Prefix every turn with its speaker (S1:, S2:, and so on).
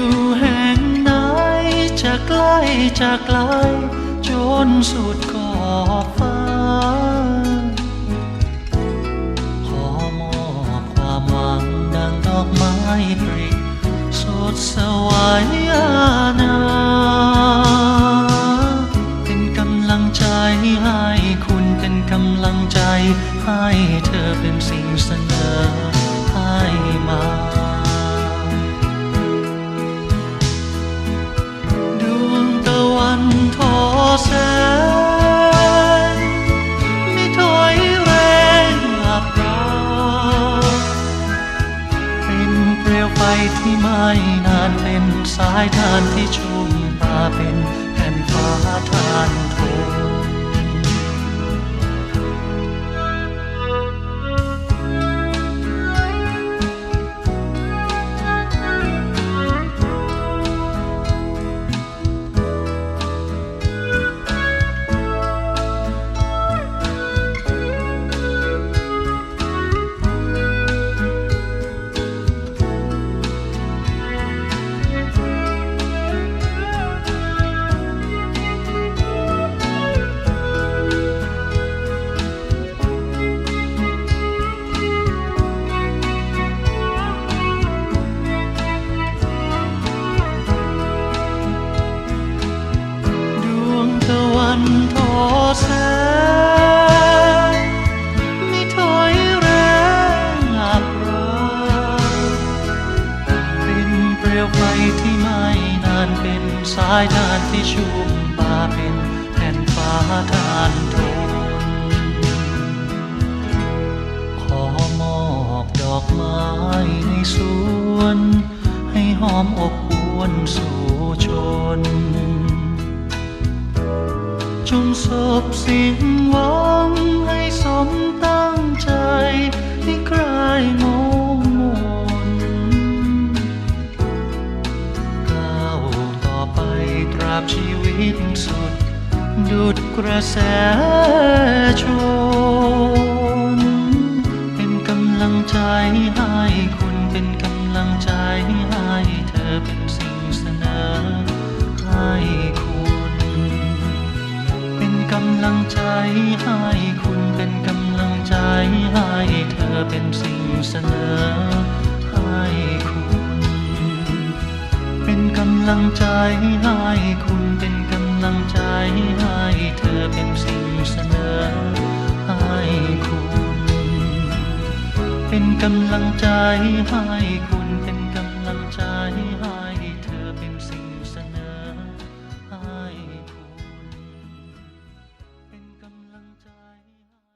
S1: อยู่แห่งไหนจะใกล้จะไกลจนสุดขอบฟ้า ขอมอบความหวังดังดอกไม้ปริสดสวายอาณาเป็นกำลังใจให้คุณเป็นกำลังใจ ให้เธอเป็นสิ่งเสนอให้มา วไฟที่ไม่นานเป็นสายทานที่ชุ่มตาเป็นแผ่นฟ้า ตะวันทอแสงไม่ถอยแรงอับราวเป็นเปลวไฟที่ไม่นานเป็นสายทานที่ชุ่มตาเป็นแผ่นฟ้าทานทนขอมอบดอกไม้ในสวน ให้หอมอบอวนสู่ชน สบสิ่งหวังให้สมตั้งใจให้คลายงงมนก้าวต่อไปตราบชีวิตสุดดุดกระแสชนเป็นกำลังใจให้คุณเป็นกำลังใจให้เธอเป็นสิ่งเสนอให้คุณำลังใจให้คุณเป็นกำลังใจให้เธอเป็นสิ่งเสนอให้คุณ เป็นกำลังใจให้คุณเป็นกำลังใจให้เธอเป็นสิ่งเสนอให้คุณ เป็นกำลังใจให้คุณ